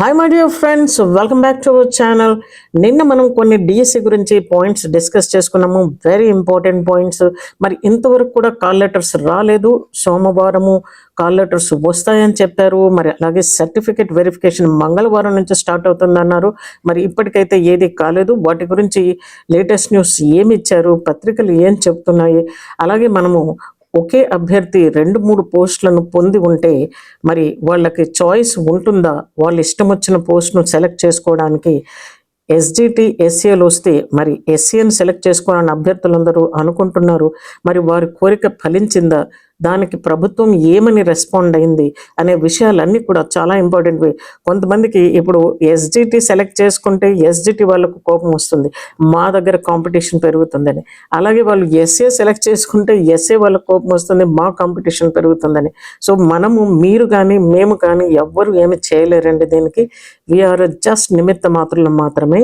Hi my dear friends welcome back to our channel నిన్న మనం కొన్ని డిఎస్సి గురించి పాయింట్స్ డిస్కస్ చేసుకున్నాము. వెరీ ఇంపార్టెంట్ పాయింట్స్ మరి ఇంతవరకు కూడా కాల్ లెటర్స్ రాలేదు. సోమవారము కాల్ లెటర్స్ వస్తాయని చెప్పారు. మరి అలాగే సర్టిఫికేట్ వెరిఫికేషన్ మంగళవారం నుంచి స్టార్ట్ అవుతుందన్నారు మరి ఇప్పటికైతే ఏది కాలేదు. వాటి గురించి లేటెస్ట్ న్యూస్ ఏమి ఇచ్చారు? పత్రికలు ఏం చెప్తున్నాయి? అలాగే మనము ఒకే అభ్యర్థి రెండు మూడు పోస్టులను పొంది ఉంటే మరి వాళ్ళకి చాయిస్ ఉంటుందా? వాళ్ళు ఇష్టం వచ్చిన పోస్ట్ను సెలెక్ట్ చేసుకోవడానికి ఎస్జిటి ఎస్సీఎల్ వస్తే మరి ఎస్సీఎన్ సెలెక్ట్ చేసుకోవాలని అభ్యర్థులందరూ అనుకుంటున్నారు. మరి వారి కోరిక ఫలించిందా? దానికి ప్రభుత్వం ఏమని రెస్పాండ్ అయింది అనే విషయాలన్నీ కూడా చాలా ఇంపార్టెంట్ కొంతమందికి ఇప్పుడు ఎస్జిటి సెలెక్ట్ చేసుకుంటే ఎస్జిటి వాళ్ళకు కోపం వస్తుంది. మా దగ్గర కాంపిటీషన్ పెరుగుతుందని. అలాగే వాళ్ళు ఎస్ఏ సెలెక్ట్ చేసుకుంటే ఎస్ఏ వాళ్ళకు కోపం వస్తుంది మా కాంపిటీషన్ పెరుగుతుందని. సో మనము మీరు కానీ మేము కానీ ఎవ్వరు ఏమి చేయలేరండి దీనికి. వీఆర్ జస్ట్ నిమిత్త మాత్రలు మాత్రమే.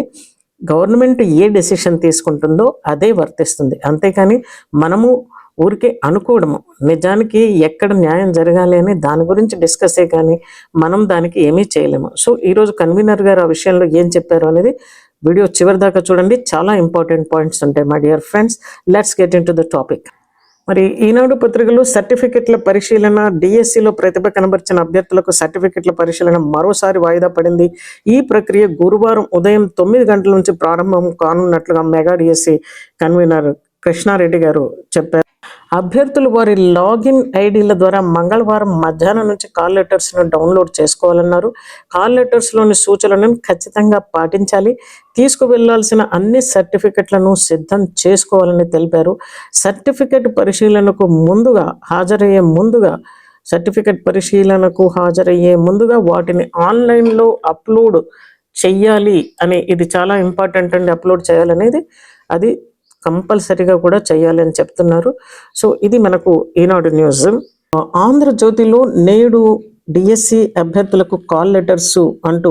గవర్నమెంట్ ఏ డెసిషన్ తీసుకుంటుందో అదే వర్తిస్తుంది. అంతేకాని మనము ఊరికే అనుకోవడము. నిజానికి ఎక్కడ న్యాయం జరగాలి అని దాని గురించి డిస్కసే కానీ మనం దానికి ఏమీ చేయలేము. సో ఈరోజు కన్వీనర్ గారు ఆ విషయంలో ఏం చెప్పారు అనేది వీడియో చివరి దాకా చూడండి. చాలా ఇంపార్టెంట్ పాయింట్స్ ఉంటాయి my dear friends let's get into the topic మరి ఈనాడు పత్రికలు సర్టిఫికెట్ల పరిశీలన డిఎస్సిలో ప్రతిభ కనబరిచిన అభ్యర్థులకు సర్టిఫికెట్ల పరిశీలన మరోసారి వాయిదా పడింది. ఈ ప్రక్రియ గురువారం ఉదయం తొమ్మిది గంటల నుంచి ప్రారంభం కానున్నట్లుగా మెగా డిఎస్సి కన్వీనర్ కృష్ణారెడ్డి గారు చెప్పారు. అభ్యర్థులు వారి లాగిన్ ఐడీల ద్వారా మంగళవారం మధ్యాహ్నం నుంచి కాల్ లెటర్స్ను డౌన్లోడ్ చేసుకోవాలన్నారు. కాల్ లెటర్స్లోని సూచనలను ఖచ్చితంగా పాటించాలి. తీసుకువెళ్ళాల్సిన అన్ని సర్టిఫికెట్లను సిద్ధం చేసుకోవాలని తెలిపారు. సర్టిఫికెట్ పరిశీలనకు ముందుగా హాజరయ్యే ముందుగా సర్టిఫికెట్ పరిశీలనకు హాజరయ్యే ముందుగా వాటిని ఆన్లైన్లో అప్లోడ్ చెయ్యాలి అని ఇది చాలా ఇంపార్టెంట్ అండి. అప్లోడ్ చేయాలనేది అది కంపల్సరీగా కూడా చేయాలి అని చెప్తున్నారు. సో ఇది మనకు ఈనాడు న్యూస్. ఆంధ్రజ్యోతిలో నేడు డిఎస్సి అభ్యర్థులకు కాల్ లెటర్స్ అంటూ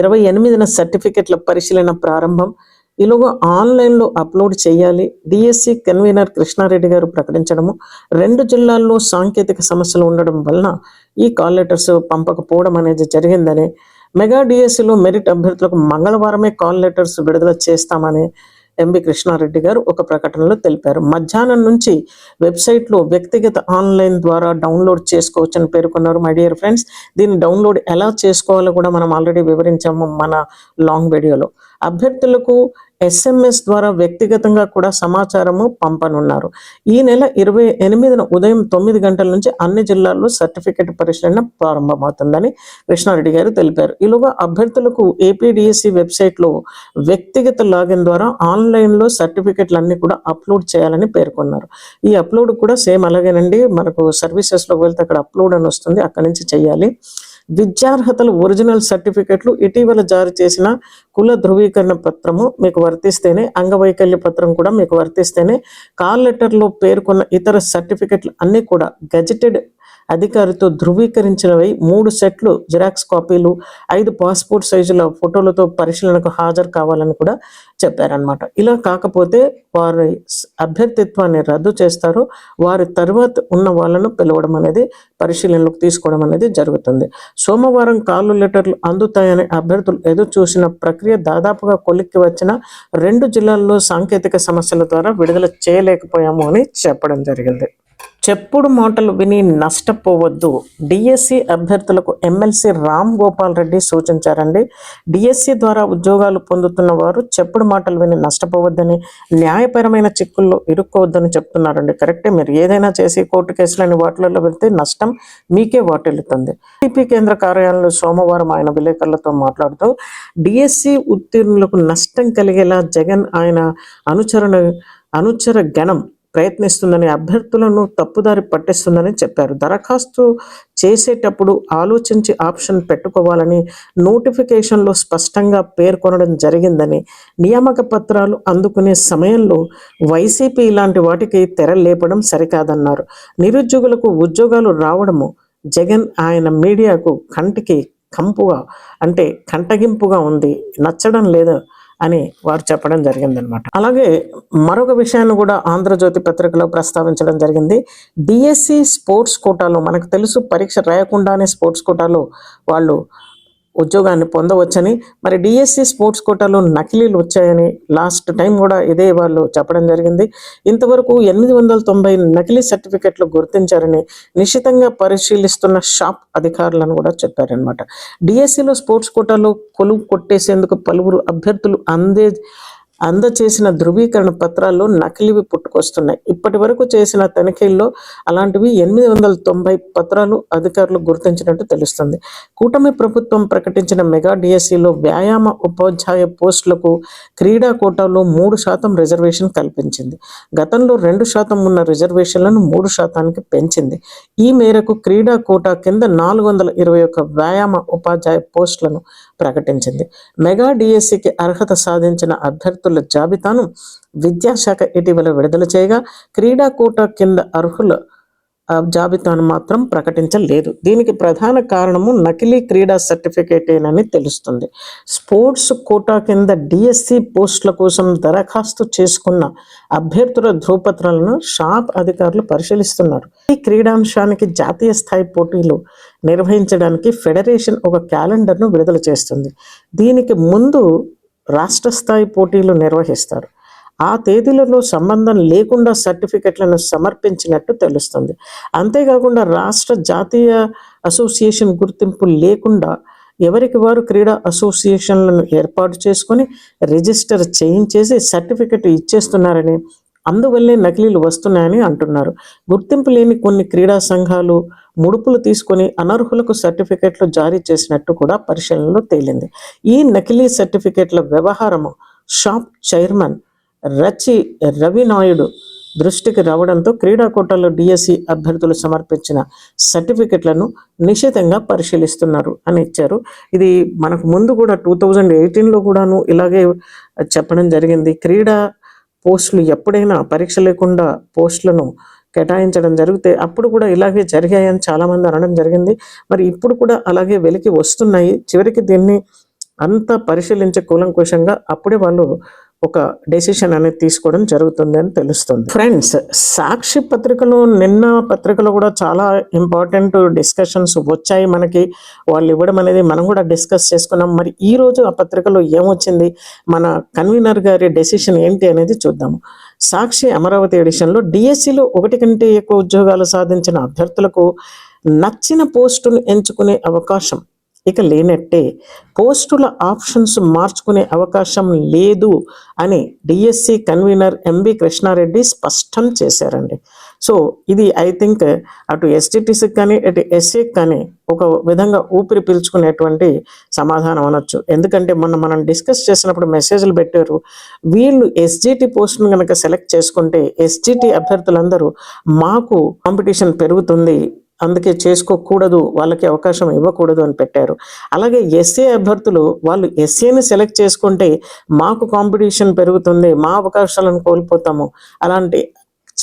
ఇరవై ఎనిమిదిన సర్టిఫికెట్ల పరిశీలన ప్రారంభం. ఈలోగా ఆన్లైన్లో అప్లోడ్ చేయాలి. డిఎస్సి కన్వీనర్ కృష్ణారెడ్డి గారు ప్రకటించడము. రెండు జిల్లాల్లో సాంకేతిక సమస్యలు ఉండడం వలన ఈ కాల్ లెటర్స్ పంపకపోవడం అనేది జరిగిందని. మెగా డిఎస్సిలో మెరిట్ అభ్యర్థులకు మంగళవారమే కాల్ లెటర్స్ విడుదల చేస్తామని ఎంబి కృష్ణారెడ్డి గారు ఒక ప్రకటనలో తెలిపారు. మధ్యాహ్నం నుంచి వెబ్సైట్లో వ్యక్తిగత ఆన్లైన్ ద్వారా డౌన్లోడ్ చేసుకోవచ్చని పేర్కొన్నారు. మై డియర్ ఫ్రెండ్స్ దీన్ని డౌన్లోడ్ ఎలా చేసుకోవాలో కూడా మనం ఆల్రెడీ వివరించాము మన లాంగ్ వీడియోలో. అభ్యర్థులకు ఎస్ఎంఎస్ ద్వారా వ్యక్తిగతంగా కూడా సమాచారము పంపనున్నారు. ఈ నెల ఇరవై ఎనిమిదిన ఉదయం తొమ్మిది గంటల నుంచి అన్ని జిల్లాల్లో సర్టిఫికెట్ పరిశీలన ప్రారంభమవుతుందని కృష్ణారెడ్డి గారు తెలిపారు. ఈలోగా అభ్యర్థులకు ఏపీడిఎస్సి వెబ్సైట్లో వ్యక్తిగత లాగిన్ ద్వారా ఆన్లైన్లో సర్టిఫికెట్లు కూడా అప్లోడ్ చేయాలని పేర్కొన్నారు. ఈ అప్లోడ్ కూడా సేమ్ అలాగేనండి. మనకు సర్వీసెస్లోకి వెళ్తే అక్కడ అప్లోడ్ అని వస్తుంది. అక్కడి నుంచి చేయాలి. విద్యార్హతలు ఒరిజినల్ సర్టిఫికెట్లు ఇటీవల జారీ చేసిన కుల ధృవీకరణ పత్రము మీకు వర్తిస్తేనే అంగవైకల్య పత్రం కూడా మీకు వర్తిస్తేనే కాల్ లెటర్లో పేర్కొన్న ఇతర సర్టిఫికెట్లు అన్నీ కూడా గజెటెడ్ అధికారితో ధృవీకరించినవి మూడు సెట్లు జిరాక్స్ కాపీలు ఐదు పాస్పోర్ట్ సైజుల ఫోటోలతో పరిశీలనకు హాజరు కావాలని కూడా చెప్పారనమాట ఇలా కాకపోతే వారి అభ్యర్థిత్వాన్ని రద్దు చేస్తారు. వారి తర్వాత ఉన్న వాళ్ళను పిలవడం అనేది పరిశీలనలోకి తీసుకోవడం అనేది జరుగుతుంది. సోమవారం కాలు లెటర్లు అందుతాయని అభ్యర్థులు ఎదురు చూసిన ప్రక్రియ దాదాపుగా కొలిక్కి వచ్చిన రెండు జిల్లాల్లో సాంకేతిక సమస్యల ద్వారా విడుదల చేయలేకపోయాము అని చెప్పడం జరిగింది. చెప్పుడు మాటలు విని నష్టపోవద్దు. డిఎస్సి అభ్యర్థులకు ఎమ్మెల్సీ రామ్ గోపాల్ రెడ్డి సూచించారండి. డిఎస్సి ద్వారా ఉద్యోగాలు పొందుతున్న వారు చెప్పుడు మాటలు విని నష్టపోవద్దని న్యాయపరమైన చిక్కుల్లో ఇరుక్కోవద్దని చెప్తున్నారండి. కరెక్టే మీరు ఏదైనా చేసి కోర్టు కేసులని వాటిలలో వెళ్తే నష్టం మీకే వాటిల్లుతుంది. టీపీ కేంద్ర కార్యాలయంలో సోమవారం ఆయన విలేకరులతో మాట్లాడుతూ డిఎస్సి ఉత్తీర్ణులకు నష్టం కలిగేలా జగన్ ఆయన అనుచరణ అనుచర గణం ప్రయత్నిస్తుందని అభ్యర్థులను తప్పుదారి పట్టిస్తుందని చెప్పారు. దరఖాస్తు చేసేటప్పుడు ఆలోచించి ఆప్షన్ పెట్టుకోవాలని నోటిఫికేషన్లో స్పష్టంగా పేర్కొనడం జరిగిందని నియామక పత్రాలు అందుకునే సమయంలో వైసీపీ ఇలాంటి వాటికి తెర లేపడం సరికాదన్నారు. నిరుద్యోగులకు ఉద్యోగాలు రావడము జగన్ ఆయన మీడియాకు కంటికి కంపుగా అంటే కంటగింపుగా ఉంది. నచ్చడం లేదు. అని వారు చెప్పడం జరిగిందనమాట. అలాగే మరొక విషయాన్ని కూడా ఆంధ్రజ్యోతి పత్రికలో ప్రస్తావించడం జరిగింది. డిఎస్సి స్పోర్ట్స్ కోటాలో మనకు తెలుసు పరీక్ష రాయకుండానే స్పోర్ట్స్ కోటాలో వాళ్ళు ఉద్యోగాన్ని పొందవచ్చని మరి డిఎస్సి స్పోర్ట్స్ కోటాలో నకిలీలు వచ్చాయని లాస్ట్ టైం కూడా ఇదే వాళ్ళు చెప్పడం జరిగింది. ఇంతవరకు ఎనిమిది వందల తొంభై నకిలీ సర్టిఫికెట్లు గుర్తించారని నిశ్చితంగా పరిశీలిస్తున్న షాప్ అధికారులను కూడా చెప్పారనమాట డిఎస్సిలో స్పోర్ట్స్ కోటాలో కొలువు కొట్టేసేందుకు పలువురు అభ్యర్థులు అందే అందచేసిన ధృవీకరణ పత్రాల్లో నకిలీవి పుట్టుకొస్తున్నాయి. ఇప్పటి వరకు చేసిన తనిఖీల్లో అలాంటివి ఎనిమిది వందల తొంభై పత్రాలు అధికారులు గుర్తించినట్టు తెలుస్తుంది. కూటమి ప్రభుత్వం ప్రకటించిన మెగా డిఎస్సిలో వ్యాయామ ఉపాధ్యాయ పోస్టులకు క్రీడా కోటాలో మూడు శాతం రిజర్వేషన్ కల్పించింది. గతంలో రెండు శాతం ఉన్న రిజర్వేషన్లను మూడు శాతానికి పెంచింది. ఈ మేరకు క్రీడా కోటా కింద నాలుగు వందల ఇరవై ఒక్క వ్యాయామ ఉపాధ్యాయ పోస్టులను ప్రకటించింది. మెగా డిఎస్సికి అర్హత సాధించిన అభ్యర్థుల జాబితాను విద్యాశాఖ ఇటీవల విడుదల చేయగా క్రీడా కోట కింద అర్హుల జాబితాను మాత్రం ప్రకటించలేదు. దీనికి ప్రధాన కారణము నకిలీ క్రీడా సర్టిఫికేటేనని తెలుస్తుంది. స్పోర్ట్స్ కోటా కింద డిఎస్సి పోస్టుల కోసం దరఖాస్తు చేసుకున్న అభ్యర్థుల ధ్రువపత్రాలను షాప్ అధికారులు పరిశీలిస్తున్నారు. ఈ క్రీడాంశానికి జాతీయ స్థాయి పోటీలు నిర్వహించడానికి ఫెడరేషన్ ఒక క్యాలెండర్ను విడుదల చేస్తుంది. దీనికి ముందు రాష్ట్ర స్థాయి పోటీలు నిర్వహిస్తారు. ఆ తేదీలలో సంబంధం లేకుండా సర్టిఫికెట్లను సమర్పించినట్టు తెలుస్తుంది. అంతేకాకుండా రాష్ట్ర జాతీయ అసోసియేషన్ గుర్తింపు లేకుండా ఎవరికి వారు క్రీడా అసోసియేషన్లను ఏర్పాటు చేసుకొని రిజిస్టర్ చేయించేసి సర్టిఫికెట్ ఇచ్చేస్తున్నారని అందువల్లే నకిలీలు వస్తున్నాయని అంటున్నారు. గుర్తింపు లేని కొన్ని క్రీడా సంఘాలు ముడుపులు తీసుకొని అనర్హులకు సర్టిఫికెట్లు జారీ చేసినట్టు కూడా పరిశీలనలో తేలింది. ఈ నకిలీ సర్టిఫికెట్ల వ్యవహారము షాప్ చైర్మన్ రచి రవినాయుడు దృష్టికి రావడంతో క్రీడా కోటాలో డిఎస్సి అభ్యర్థులు సమర్పించిన సర్టిఫికెట్లను నిశితంగా పరిశీలిస్తున్నారు అని ఇచ్చారు. ఇది మనకు ముందు కూడా టూ థౌజండ్ ఎయిటీన్లో కూడాను ఇలాగే చెప్పడం జరిగింది. క్రీడా పోస్టులు ఎప్పుడైనా పరీక్ష లేకుండా పోస్టులను కేటాయించడం జరిగితే అప్పుడు కూడా ఇలాగే జరిగాయని చాలామంది అనడం జరిగింది. మరి ఇప్పుడు కూడా అలాగే వెలికి వస్తున్నాయి. చివరికి దీన్ని అంతా పరిశీలించే కూలంకుషంగా అప్పుడే వాళ్ళు ఒక డెసిషన్ అనేది తీసుకోవడం జరుగుతుంది అని తెలుస్తుంది. ఫ్రెండ్స్ సాక్షి పత్రికలో నిన్న పత్రికలో కూడా చాలా ఇంపార్టెంట్ డిస్కషన్స్ వచ్చాయి మనకి. వాళ్ళు ఇవ్వడం అనేది మనం కూడా డిస్కస్ చేసుకున్నాం. మరి ఈ రోజు ఆ పత్రికలో ఏమొచ్చింది? మన కన్వీనర్ గారి డెసిషన్ ఏంటి అనేది చూద్దాము. సాక్షి అమరావతి ఎడిషన్లో డిఎస్సిలో ఒకటి కంటే ఎక్కువ ఉద్యోగాలు సాధించిన అభ్యర్థులకు నచ్చిన పోస్టును ఎంచుకునే అవకాశం ఇక లేనట్టే పోస్టుల ఆప్షన్స్ మార్చుకునే అవకాశం లేదు అని డిఎస్సి కన్వీనర్ ఎంబి కృష్ణారెడ్డి స్పష్టం చేశారండి. సో ఇది ఐ థింక్ అటు ఎస్టిటిసికి కానీ అటు ఎస్సీకి కానీ ఒక విధంగా ఊపిరి పీల్చుకునేటువంటి సమాధానం అనొచ్చు. ఎందుకంటే మొన్న మనం డిస్కస్ చేసినప్పుడు మెసేజ్లు పెట్టారు. వీళ్ళు ఎస్జిటి పోస్ట్ను కనుక సెలెక్ట్ చేసుకుంటే ఎస్జిటి అభ్యర్థులందరూ మాకు కాంపిటీషన్ పెరుగుతుంది అందుకే చేసుకోకూడదు వాళ్ళకి అవకాశం ఇవ్వకూడదు అని పెట్టారు. అలాగే ఎస్ఏ అభ్యర్థులు వాళ్ళు ఎస్ఏని సెలెక్ట్ చేసుకుంటే మాకు కాంపిటీషన్ పెరుగుతుంది మా అవకాశాలను కోల్పోతాము. అలాంటి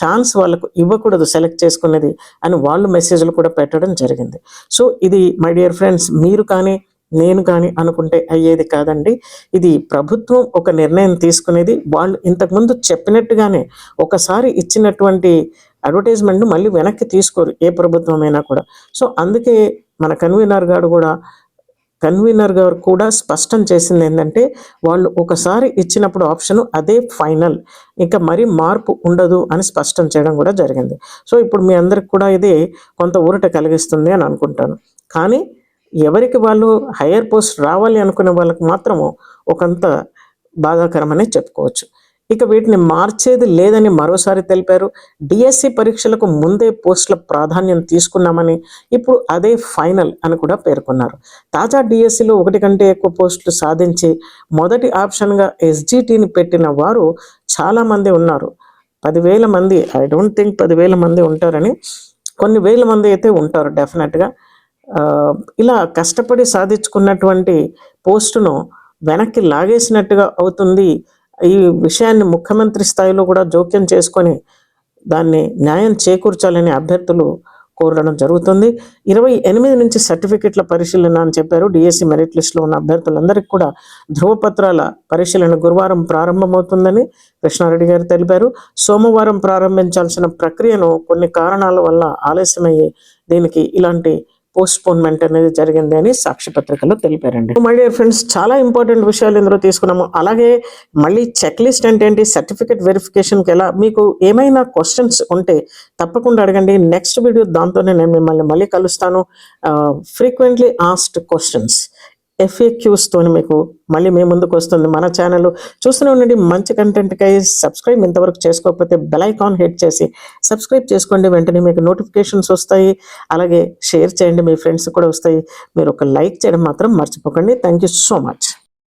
ఛాన్స్ వాళ్ళకు ఇవ్వకూడదు సెలెక్ట్ చేసుకునేది అని వాళ్ళు మెసేజ్లు కూడా పెట్టడం జరిగింది. సో ఇది మై డియర్ ఫ్రెండ్స్ మీరు కానీ నేను కానీ అనుకుంటే అయ్యేది కాదండి. ఇది ప్రభుత్వం ఒక నిర్ణయం తీసుకునేది. వాళ్ళు ఇంతకుముందు చెప్పినట్టుగానే ఒకసారి ఇచ్చినటువంటి అడ్వర్టైజ్మెంట్ను మళ్ళీ వెనక్కి తీసుకోరు ఏ ప్రభుత్వమైనా కూడా. సో అందుకే మన కన్వీనర్ గారు కూడా కన్వీనర్ గారు కూడా స్పష్టం చేసింది ఏంటంటే వాళ్ళు ఒకసారి ఇచ్చినప్పుడు ఆప్షన్ అదే ఫైనల్ ఇంకా మరి మార్పు ఉండదు అని స్పష్టం చేయడం కూడా జరిగింది. సో ఇప్పుడు మీ అందరికి కూడా ఇది కొంత ఊరట కలిగిస్తుంది అని అనుకుంటాను. కానీ ఎవరికి వాళ్ళు హయ్యర్ పోస్ట్ రావాలి అనుకునే వాళ్ళకి మాత్రము ఒకంత బాధాకరమనే చెప్పుకోవచ్చు. ఇక వీటిని మార్చేది లేదని మరోసారి తెలిపారు. డిఎస్సి పరీక్షలకు ముందే పోస్టుల ప్రాధాన్యం తీసుకున్నామని ఇప్పుడు అదే ఫైనల్ అని కూడా పేర్కొన్నారు. తాజా డిఎస్సిలో ఒకటి కంటే ఎక్కువ పోస్టులు సాధించి మొదటి ఆప్షన్గా ఎస్జిటిని పెట్టిన వారు చాలామంది ఉన్నారు. పదివేల మంది ఐ డోంట్ థింక్ పదివేల మంది ఉంటారని కొన్ని వేల మంది అయితే ఉంటారు డెఫినెట్గా ఇలా కష్టపడి సాధించుకున్నటువంటి పోస్టును వెనక్కి లాగేసినట్టుగా అవుతుంది ఈ విషయాన్ని ముఖ్యమంత్రి స్థాయిలో కూడా జోక్యం చేసుకొని దాన్ని న్యాయం చేకూర్చాలని అభ్యర్థులు కోరడం జరుగుతుంది. ఇరవై ఎనిమిది నుంచి సర్టిఫికెట్ల పరిశీలన అని చెప్పారు. డిఎస్సి మెరిట్ లిస్టులో ఉన్న అభ్యర్థులందరికీ కూడా ధృవపత్రాల పరిశీలన గురువారం ప్రారంభమవుతుందని కృష్ణారెడ్డి గారు తెలిపారు. సోమవారం ప్రారంభించాల్సిన ప్రక్రియను కొన్ని కారణాల వల్ల ఆలస్యమయ్యి దీనికి ఇలాంటి పోస్ట్పోన్మెంట్ అనేది జరిగింది అని సాక్షిపత్రికలో తెలిపారండి. మై డియర్ ఫ్రెండ్స్ చాలా ఇంపార్టెంట్ విషయాలు ఇందులో తీసుకున్నాము. అలాగే మళ్ళీ చెక్ లిస్ట్ అంటే ఏంటి? సర్టిఫికేట్ వెరిఫికేషన్కి ఎలా? మీకు ఏమైనా క్వశ్చన్స్ ఉంటే తప్పకుండా అడగండి. నెక్స్ట్ వీడియో దాంతోనే నేను మిమ్మల్ని మళ్ళీ కలుస్తాను. ఫ్రీక్వెంట్లీ ఆస్డ్ క్వశ్చన్స్ ఎఫ్ఏక్యూస్ మీకు. మళ్ళీ మీ ముందుకు వస్తుంది. మన ఛానల్ చూస్తూనే ఉండండి. మంచి కంటెంట్కై సబ్స్క్రైబ్ ఇంతవరకు చేసుకోకపోతే బెల్ ఐకాన్ హిట్ చేసి సబ్స్క్రైబ్ చేసుకోండి. వెంటనే మీకు నోటిఫికేషన్స్ వస్తాయి. అలాగే షేర్ చేయండి. మీ ఫ్రెండ్స్ కూడా వస్తాయి. మీరు ఒక లైక్ చేయడం మాత్రం మర్చిపోకండి. Thank you so much